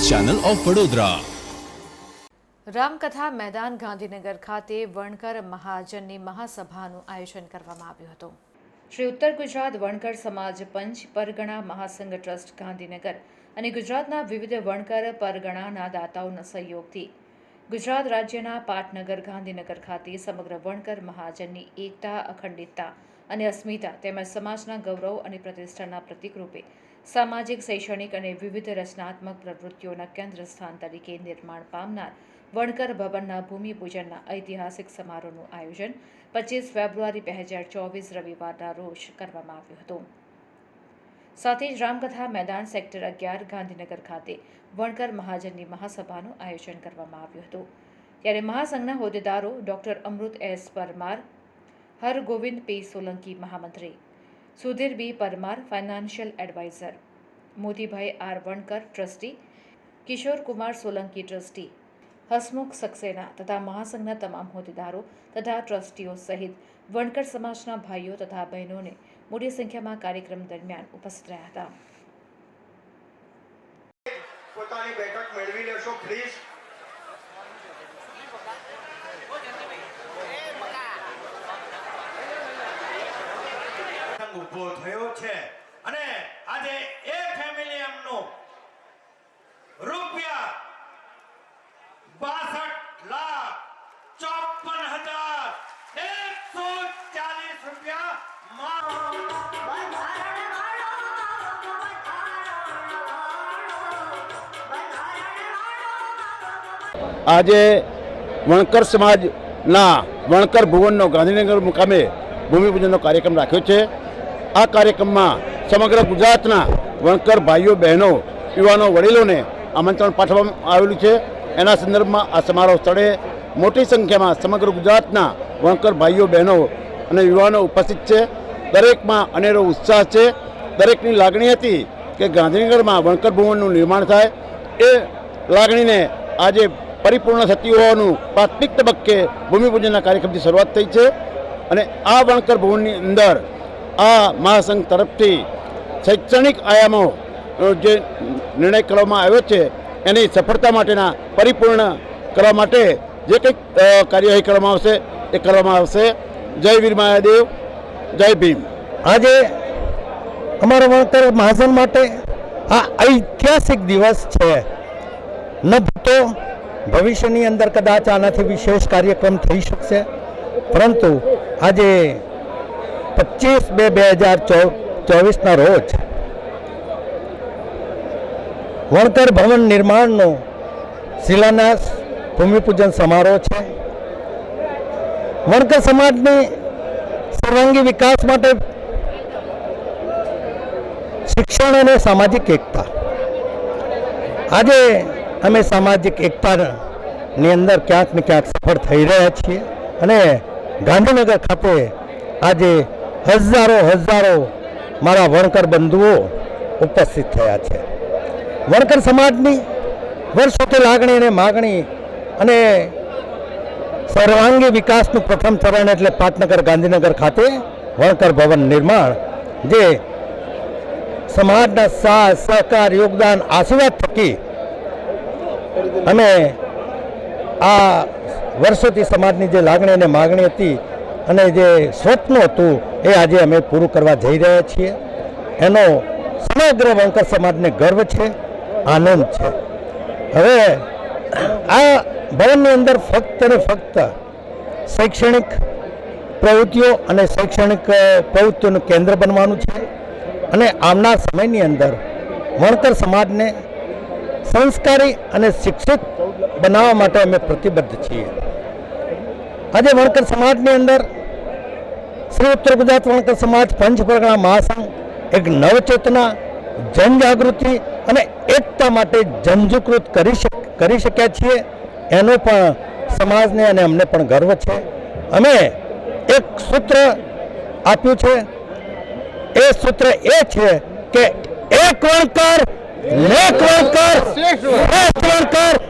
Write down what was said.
Channel of Vadodara રામકથા મેદાન ગાંધીનગર ખાતે વણકર મહાજનની મહાસભાનું આયોજન કરવામાં આવ્યું હતું. શ્રી ઉત્તર ગુજરાત વણકર સમાજ પંચ પરગણા મહાસંઘ ટ્રસ્ટ ગાંધીનગર અને ગુજરાતના વિવિધ વણકર પરગણાના દાતાઓના સહયોગથી ગુજરાત રાજ્યના પાટનગર ગાંધીનગર ખાતે સમગ્ર વણકર મહાજનની એકતા અખંડિતતા અને અસ્મિતા તેમજ સમાજના ગૌરવ અને પ્રતિષ્ઠાના પ્રતિકરૂપે સામાજિક, શૈક્ષણિક અને વિવિધ રચનાત્મક પ્રવૃત્તિઓના કેન્દ્ર સ્થાન તરીકે નિર્માણ પામનાર વણકર ભવનના ભૂમિપૂજનના ઐતિહાસિક સમારોહનું આયોજન પચીસ ફેબ્રુઆરી બે હજાર ચોવીસ રવિવારના રોજ કરવામાં આવ્યું હતું. સાથે જ રામકથા મેદાન સેક્ટર અગિયાર ગાંધીનગર ખાતે વણકર મહાજનની મહાસભાનું આયોજન કરવામાં આવ્યું હતું. ત્યારે મહાસંઘના હોદ્દેદારો doctor Amrut S Parmar Hargovind P. Solanki, મહામંત્રી. Sudhir B. Parmar, financial advisor. Motibhai R. Vankar, trustee. Kishore Kumar Solanki, trustee. Hasmukh Saxena તથા મહાસંઘના તમામ હોદ્દેદારો તથા ટ્રસ્ટીઓ સહિત વણકર સમાજના ભાઈઓ તથા બહેનોને મોટી સંખ્યામાં કાર્યક્રમ દરમિયાન ઉપસ્થિત રહ્યા હતા. પોતાની બેઠક મેળવી લેશો પ્લીઝ ઊભો થયો છે. અને આજે એ ફેમિલી એમનું રૂપિયા બાસઠ લાખ ચોપન હજાર એકસો ચાલીસ રૂપિયા આજે વણકર સમાજના વણકર ભુવનનો ગાંધીનગર મુકામે ભૂમિપૂજનનો કાર્યક્રમ રાખ્યો છે. આ કાર્યક્રમમાં સમગ્ર ગુજરાતના વણકર ભાઈઓ, બહેનો, યુવાનો, વડીલોને આમંત્રણ પાઠવવામાં આવેલું છે. એના સંદર્ભમાં આ સમારોહ સ્થળે મોટી સંખ્યામાં સમગ્ર ગુજરાતના વણકર ભાઈઓ, બહેનો અને યુવાનો ઉપસ્થિત છે. દરેકમાં અનેરો ઉત્સાહ છે. દરેકની લાગણી હતી કે ગાંધીનગરમાં વણકર ભવનનું નિર્માણ થાય. એ લાગણીને આજે પરિપૂર્ણ થતી હોવાનું પ્રાથમિક તબક્કે ભૂમિપૂજનના કાર્યક્રમથી શરૂઆત થઈ છે. અને આ વણકર ભવનની અંદર આ મહાસંઘ તરફથી શૈક્ષણિક આયામો જે નિર્ણય કરવામાં આવ્યો છે, એની સફળતા માટેના પરિપૂર્ણ કરવા માટે જે કંઈક કાર્યવાહી કરવામાં આવશે, એ કરવામાં આવશે. જય વીર મહાદેવ, જય ભીમ. આજે અમારા વણકર મહાજન માટે આ ઐતિહાસિક દિવસ છે. ન ભૂતો ભવિષ્યની અંદર કદાચ આનાથી વિશેષ કાર્યક્રમ થઈ શકશે. પરંતુ આજે પચીસ બે બે હજાર ચોવીસના રોજ વણકર ભવન નિર્માણનો શિલાન્યાસ, ભૂમિપૂજન સમારોહ છે. વણકર સમાજની સર્વાંગી વિકાસ માટે શિક્ષણ અને સામાજિક એકતા. આજે અમે સામાજિક એકતાની અંદર ક્યાંક ને ક્યાંક સફળ થઈ રહ્યા છીએ અને ગાંધીનગર ખાતે આજે હજારો હજારો મારા વણકર બંધુઓ ઉપસ્થિત થયા છે. વણકર સમાજની વર્ષોથી લાગણી અને માગણી અને સર્વાંગી વિકાસનું પ્રથમ ચરણ એટલે પાટનગર, ગાંધીનગર ખાતે વણકર ભવન નિર્માણ, જે સમાજના સાથ, સહકાર, યોગદાન, આશીર્વાદ થકી અને આ વર્ષોથી સમાજની જે લાગણી અને માગણી હતી અને જે સ્વપ્ન હતું એ આજે અમે પૂરું કરવા જઈ રહ્યા છીએ. એનો સમગ્ર વંકર સમાજને ગર્વ છે, આનંદ છે. હવે આ ભવનની અંદર ફક્ત ને ફક્ત શૈક્ષણિક પ્રવૃત્તિઓ અને શૈક્ષણિક પ્રવૃત્તિઓનું કેન્દ્ર બનવાનું છે અને આવનાર સમયની અંદર વણકર સમાજને સંસ્કારી અને શિક્ષિત બનાવવા માટે અમે પ્રતિબદ્ધ છીએ. આજે વણકર સમાજની અંદર શ્રી ઉત્તર ગુજરાત વણકર સમાજ પંચ પરગણા મહાસંઘ એક નવચેતના, જનજાગૃતિ અને એકતા માટે જનજાગૃત કરી કરી શક્યા છીએ. એનો પણ સમાજને અને અમને પણ ગર્વ છે. અમે એક સૂત્ર આપ્યું છે. એ સૂત્ર એ છે કે એક વણકર લેખ વણકર, શ્રેષ્ઠ વણકર